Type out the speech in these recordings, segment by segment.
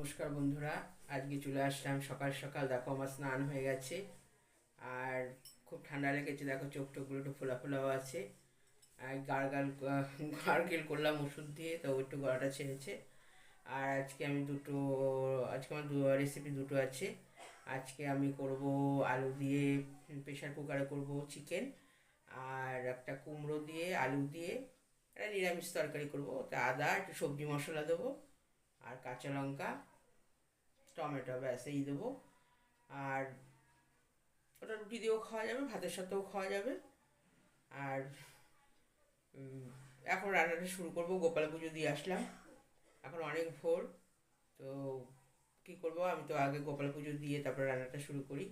নমস্কার বন্ধুরা, আজকে চলে আসলাম সকাল সকাল। দেখো আমার স্নান হয়ে গেছে, আর খুব ঠান্ডা লেগেছে। দেখো চোখ টোকগুলো একটু ফোলা ফোলাও আছে, আর গার্গাল গার্গেল করলাম ওষুধ দিয়ে, তো একটু গলাটা ছেড়েছে। আর আজকে আমি দুটো, আজকে আমার দু রেসিপি দুটো আছে। আজকে আমি করব আলু দিয়ে প্রেশার কুকারে করব চিকেন আর একটা কুমড়ো দিয়ে, আলু দিয়ে, একটা নিরামিষ তরকারি করব। ওতে আদা, একটু সবজি মশলা দেবো। আর কাঁচা লঙ্কা, টমেটো, ব্যাস, এই দেবো। আর ওটা রুটি দিয়েও খাওয়া যাবে, ভাতের সাথেও খাওয়া যাবে। আর এখন রান্নাটা শুরু করব, গোপাল পুজো দিয়ে আসলাম। এখন অনেক ভোর, তো কী করব, আমি তো আগে গোপাল পুজো দিয়ে তারপরে রান্নাটা শুরু করি।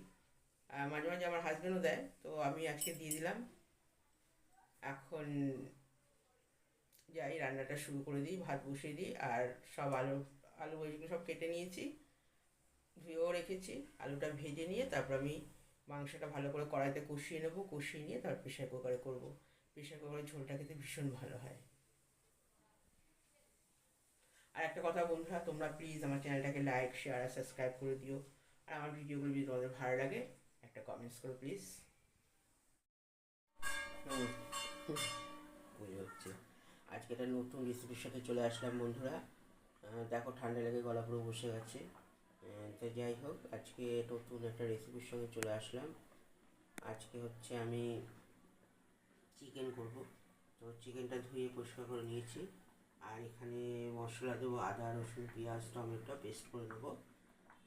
মাঝে মাঝে আমার হাজব্যান্ডও দেয়, তো আমি আজকে দিয়ে দিলাম। এখন যাই, রান্নাটা শুরু করে দিই, ভাত বসিয়ে দিই, আর সব আলু আলু এগুলো সব কেটে নিয়েছি, ধুয়েও রেখেছি, আলুটা ভেজে নিয়ে তারপর আমি মাংসটা ভালো করে কড়াইতে কষিয়ে নেব, কষিয়ে নিয়ে তারপর প্রেশার কুকারে করব। প্রেশার কুকারের ঝোলটা খেতে ভীষণ ভালো হয়। আর একটা কথা বন্ধুরা, তোমরা প্লিজ আমার চ্যানেলটাকে লাইক শেয়ার আর সাবস্ক্রাইব করে দিও। আর আমার ভিডিওগুলো যদি তোমাদের ভালো লাগে, একটা কমেন্টস করো প্লিজ আজকে একটা নতুন রেসিপির সাথে চলে আসলাম বন্ধুরা। দেখো ঠান্ডা লেগে গলা পুরো বসে গেছে। তো যাই হোক, আজকে নতুন একটা রেসিপির সঙ্গে চলে আসলাম। আজকে হচ্ছে আমি চিকেন করব। তো চিকেনটা ধুয়ে পরিষ্কার করে নিয়েছি। আর এখানে মশলা দেবো আদা, রসুন, পেঁয়াজ, টমেটো পেস্ট করে দেবো।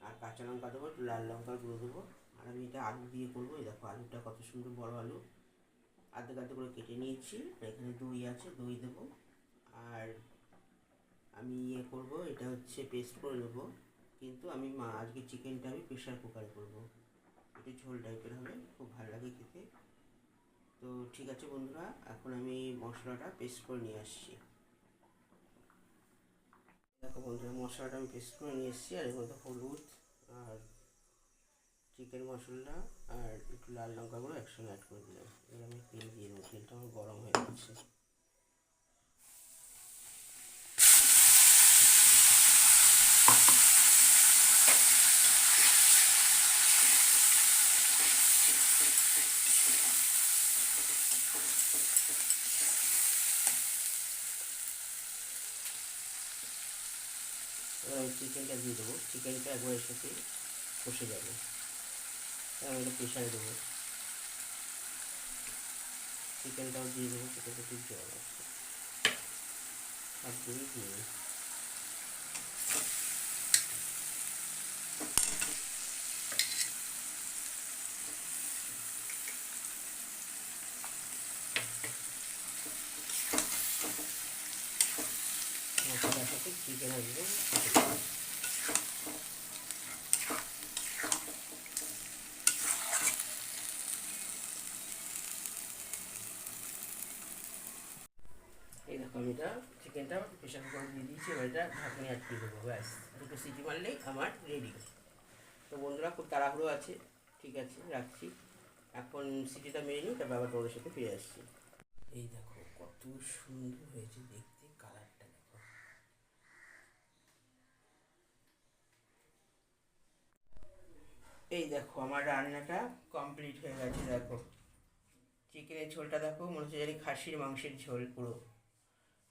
আর কাঁচা লঙ্কা দেবো, একটু লাল লঙ্কা গুঁড়ো দেবো। আর আমি এটা আলু দিয়ে করব। এই দেখো আলুটা কত সুন্দর বড় আলু। আধা আধা করে কেটে নিয়েছি। এখানে দই আছে, দই দেবো। আর আমি ইয়ে করব, এটা হচ্ছে পেস্ট করে নেব। কিন্তু আমি মা, আজকে চিকেনটা আমি প্রেশার কুকারে করব। এটা ঝোল টাইপের হবে, খুব ভালো লাগে খেতে। তো ঠিক আছে বন্ধুরা, এখন আমি মশলাটা পেস্ট করে নিয়ে আসছি। দেখো বন্ধুরা, মশলাটা আমি পেস্ট করে নিয়ে এসেছি, আর এর হলুদ আর চিকেন মশলা আর একটু লাল লঙ্কাগুলো একসঙ্গে অ্যাড করে দিলাম। এবার আমি তেল দিয়ে দেবো, তেলটা আমার গরম হয়ে যাচ্ছে এবার চিকেনটা দিয়ে দেবো। চিকেনটা একবার সাথে কষে যাবে। আমি এটা প্রেশারে দেবো। চিকেনটাও দিয়ে দেবো সেটা একটু জল আছে। সব দিয়ে দিয়ে দেবো। মশলার সাথে চিকেন আসবে এই দেখো আমি এটা চিকেনটা প্রেশার কুকারে দিয়ে দিয়েছি, এবার এটা ঢাকনি আটকে দেবো, ব্যাস। দুটো সিটি মারলেই আমার রেডি তো বন্ধুরা, খুব তাড়াহুড়ো আছে, ঠিক আছে, রাখছি। এখন সিটিটা মেরে নিই, তারপর আবার সাথে ফিরে আসছি। এই দেখো, কত সুন্দর হয়েছে দেখতে, কালারটা দেখো। এই দেখো, আমার রান্নাটা কমপ্লিট হয়ে গেছে, দেখো। চিকেনের ঝোলটা দেখো, মনে হচ্ছে জানি খাসির মাংসের ঝোল পুরো।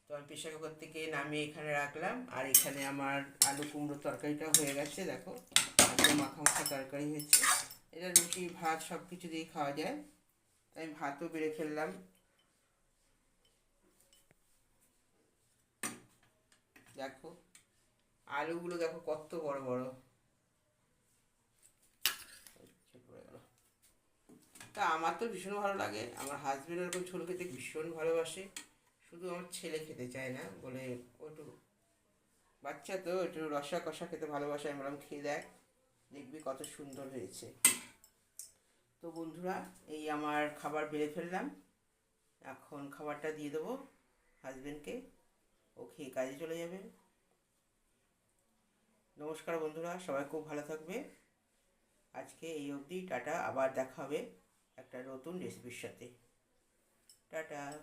তো আমি প্রেশার কুকার থেকে নামিয়ে এখানে রাখলাম। আর এখানে আমার আলু কুমড়ো তরকারিটা হয়ে গেছে দেখো। মাখা মাখা তরকারি হয়েছে। এটা রুটি ভাত সব কিছু দিয়ে খাওয়া যায়। তাই ভাতও বেড়ে ফেললাম। দেখো আলুগুলো দেখো কত বড় বড়। আচ্ছা, তা আমার তো ভীষণ ভালো লাগে। আমার হাজবেন্ড এরকম ঝোল খেতে ভীষণ ভালোবাসে। শুধু আমার ছেলে খেতে চায় না, বলে ও একটু বাচ্চা তো, একটু রসা কষা খেতে ভালোবাসে। আমি বললাম, খেয়ে দেখ, দেখবি কত সুন্দর হয়েছে। তো বন্ধুরা, এই আমার খাবার বেড়ে ফেললাম। এখন খাবারটা দিয়ে দেবো হাজবেন্ডকে। ও খেয়ে কাজে চলে যাবে। নমস্কার বন্ধুরা, সবাই খুব ভালো থাকবে। আজকে এই অবধি টাটা, আবার দেখা হবে একটা নতুন রেসিপির সাথে। টাটা।